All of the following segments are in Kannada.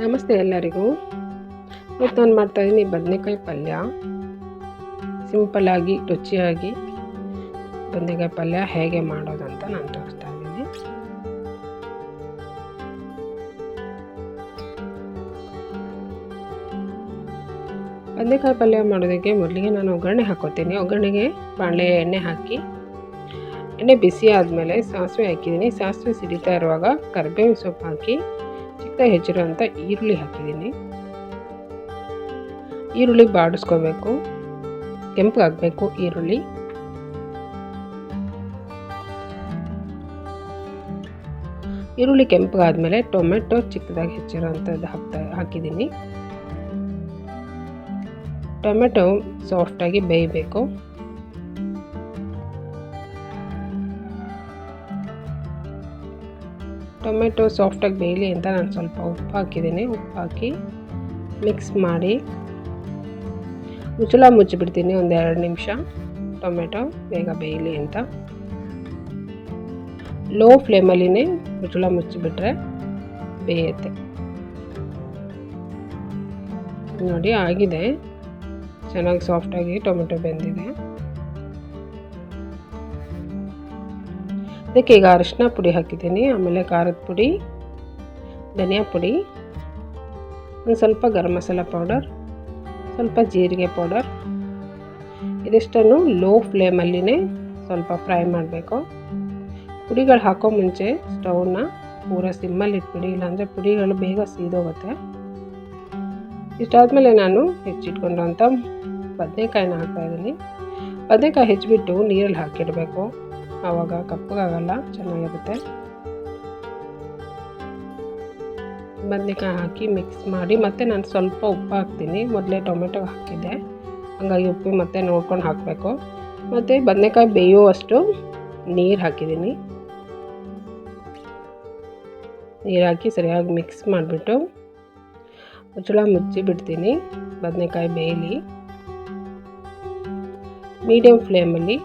ನಮಸ್ತೆ ಎಲ್ಲರಿಗೂ. ಇವತ್ತು ನಾನು ಮಾಡ್ತಾಯಿದ್ದೀನಿ ಬದನೆಕಾಯಿ ಪಲ್ಯ. ಸಿಂಪಲ್ಲಾಗಿ, ರುಚಿಯಾಗಿ ಬದನೆಕಾಯಿ ಪಲ್ಯ ಹೇಗೆ ಮಾಡೋದಂತ ನಾನು ತೋರಿಸ್ತಾ ಇದ್ದೀನಿ ಬದನೆಕಾಯಿ ಪಲ್ಯ ಮಾಡೋದಕ್ಕೆ ಮೊದಲಿಗೆ ನಾನು ಒಗ್ಗರಣೆ ಹಾಕೋತೀನಿ. ಒಗ್ಗರಣೆಗೆ ಬಾಣಲೆ ಎಣ್ಣೆ ಹಾಕಿ, ಎಣ್ಣೆ ಬಿಸಿ ಆದಮೇಲೆ ಸಾಸಿವೆ ಹಾಕಿದ್ದೀನಿ. ಸಾಸಿವೆ ಸಿಡಿತಾ ಇರುವಾಗ ಕರಿಬೇವಿನ ಸೊಪ್ಪು ಹಾಕಿ ಚಿಕ್ಕದಾಗಿ ಹೆಚ್ಚಿರುವಂಥ ಈರುಳ್ಳಿ ಹಾಕಿದ್ದೀನಿ. ಈರುಳ್ಳಿ ಬಾಡಿಸ್ಕೋಬೇಕು. ಕೆಂಪಗಾಗಬೇಕು ಈರುಳ್ಳಿ. ಈರುಳ್ಳಿ ಕೆಂಪಗಾದ್ಮೇಲೆ ಟೊಮೆಟೊ ಚಿಕ್ಕದಾಗಿ ಹೆಚ್ಚಿರೋವಂಥದ್ದು ಹಾಕ್ತಾ ಹಾಕಿದ್ದೀನಿ. ಟೊಮೆಟೊ ಸಾಫ್ಟಾಗಿ ಬೇಯಬೇಕು. ಟೊಮೆಟೊ ಸಾಫ್ಟಾಗಿ ಬೇಯಲಿ ಅಂತ ನಾನು ಸ್ವಲ್ಪ ಉಪ್ಪು ಹಾಕಿದ್ದೀನಿ ಉಪ್ಪು ಹಾಕಿ ಮಿಕ್ಸ್ ಮಾಡಿ ಮುಚ್ಚಳ ಮುಚ್ಚಿಬಿಡ್ತೀನಿ ಒಂದು ಎರಡು ನಿಮಿಷ. ಟೊಮೆಟೊ ಬೇಗ ಬೇಯಲಿ ಅಂತ. ಲೋ ಫ್ಲೇಮಲ್ಲಿನೇ ಮುಚ್ಚಳ ಮುಚ್ಚಿಬಿಟ್ರೆ ಬೇಯುತ್ತೆ. ನೋಡಿ ಆಗಿದೆ. ಚೆನ್ನಾಗಿ ಸಾಫ್ಟಾಗಿ ಟೊಮೆಟೊ ಬೆಂದಿದೆ. ಅದಕ್ಕೆ ಈಗ ಅರಿಶಿನ ಪುಡಿ ಹಾಕಿದ್ದೀನಿ, ಆಮೇಲೆ ಖಾರದ ಪುಡಿ, ಧನಿಯಾ ಪುಡಿ, ಒಂದು ಸ್ವಲ್ಪ ಗರಂ ಮಸಾಲ ಪೌಡರ್, ಸ್ವಲ್ಪ ಜೀರಿಗೆ ಪೌಡರ್. ಇದಿಷ್ಟನ್ನು ಲೋ ಫ್ಲೇಮಲ್ಲಿನೇ ಸ್ವಲ್ಪ ಫ್ರೈ ಮಾಡಬೇಕು. ಪುಡಿಗಳು ಹಾಕೋ ಮುಂಚೆ ಸ್ಟೌವ್ನ ಪೂರ ಸಿಮ್ಮಲ್ಲಿ ಇಟ್ಬಿಡಿ, ಇಲ್ಲಾಂದರೆ ಪುಡಿಗಳು ಬೇಗ ಸೀದೋಗುತ್ತೆ. ಇಷ್ಟಾದಮೇಲೆ ನಾನು ಹೆಚ್ಚಿಟ್ಕೊಂಡಂಥ ಬದನೆಕಾಯಿನ ಹಾಕ್ತಾಯಿದ್ದೀನಿ. ಬದನೆಕಾಯಿ ಹೆಚ್ಚಿಬಿಟ್ಟು ನೀರಲ್ಲಿ ಹಾಕಿಡಬೇಕು. ಆವಾಗ ಕಪ್ಪಗಾಗಲ್ಲ, ಚೆನ್ನಾಗಿರುತ್ತೆ. ಬದನೆಕಾಯಿ ಹಾಕಿ ಮಿಕ್ಸ್ ಮಾಡಿ, ಮತ್ತು ನಾನು ಸ್ವಲ್ಪ ಉಪ್ಪು ಹಾಕ್ತೀನಿ. ಮೊದಲೇ ಟೊಮೆಟೊ ಹಾಕಿದ್ದೆ. ಹಾಗಾಗಿ ಉಪ್ಪು ಮತ್ತೆ ನೋಡ್ಕೊಂಡು ಹಾಕಬೇಕು. ಮತ್ತು ಬದನೆಕಾಯಿ ಬೇಯುವಷ್ಟು ನೀರು ಹಾಕಿದ್ದೀನಿ. ನೀರು ಹಾಕಿ ಸರಿಯಾಗಿ ಮಿಕ್ಸ್ ಮಾಡಿಬಿಟ್ಟು ಮುಚ್ಚಳ ಮುಚ್ಚಿ ಬಿಡ್ತೀನಿ ಬದನೆಕಾಯಿ ಬೇಯಲಿ. ಮೀಡಿಯಮ್ ಫ್ಲೇಮಲ್ಲಿ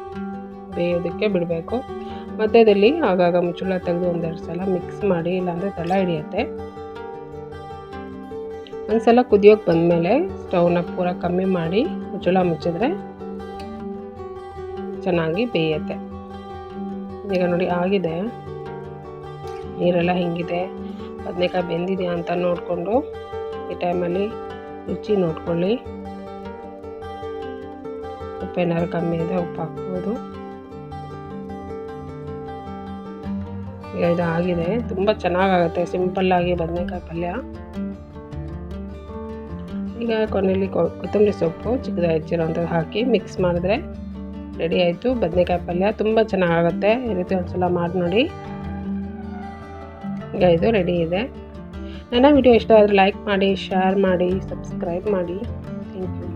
ಬೇಯೋದಕ್ಕೆ ಬಿಡಬೇಕು. ಮಧ್ಯದಲ್ಲಿ ಆಗಾಗ ಮುಚ್ಚಳ ತೆಗೆದು ಒಂದೆರಡು ಸಲ ಮಿಕ್ಸ್ ಮಾಡಿ, ಇಲ್ಲಾಂದರೆ ತಳ ಹಿಡಿಯುತ್ತೆ. ಒಂದು ಸಲ ಕುದಿಯೋಕೆ ಬಂದಮೇಲೆ ಸ್ಟವ್ನ ಪೂರ ಕಮ್ಮಿ ಮಾಡಿ ಮುಚ್ಚಳ ಮುಚ್ಚಿದ್ರೆ ಚೆನ್ನಾಗಿ ಬೇಯುತ್ತೆ. ಈಗ ನೋಡಿ ಆಗಿದೆ. ನೀರೆಲ್ಲ ಹಿಂಗಿದೆ. ಬದನೆಕಾಯಿ ಬೆಂದಿದೆಯಾ ಅಂತ ನೋಡಿಕೊಂಡು ಈ ಟೈಮಲ್ಲಿ ರುಚಿ ನೋಡ್ಕೊಳ್ಳಿ. ಉಪ್ಪೇನಾದ್ರು ಕಮ್ಮಿ ಇದೆ ಉಪ್ಪು ಹಾಕ್ಬೋದು. ಈಗ ಇದು ಆಗಿದೆ ತುಂಬ ಚೆನ್ನಾಗಾಗುತ್ತೆ. ಸಿಂಪಲ್ಲಾಗಿ ಬದನೆಕಾಯಿ ಪಲ್ಯ. ಈಗ ಕೊನೆಯಲ್ಲಿ ಕೊತ್ತಂಬರಿ ಸೊಪ್ಪು ಚಿಕ್ಕದಾಗಿ ಹೆಚ್ಚಿರೋಂಥದ್ದು ಹಾಕಿ ಮಿಕ್ಸ್ ಮಾಡಿದ್ರೆ ರೆಡಿ ಆಯಿತು. ಬದನೆಕಾಯಿ ಪಲ್ಯ ತುಂಬ ಚೆನ್ನಾಗಾಗುತ್ತೆ. ಈ ರೀತಿ ಒಂದು ಸಲ ಮಾಡಿ ನೋಡಿ. ಈಗ ಇದು ರೆಡಿ ಇದೆ. ನನ್ನ ವಿಡಿಯೋ ಇಷ್ಟ ಆದರೆ ಲೈಕ್ ಮಾಡಿ ಶೇರ್ ಮಾಡಿ ಸಬ್ಸ್ಕ್ರೈಬ್ ಮಾಡಿ. Thank you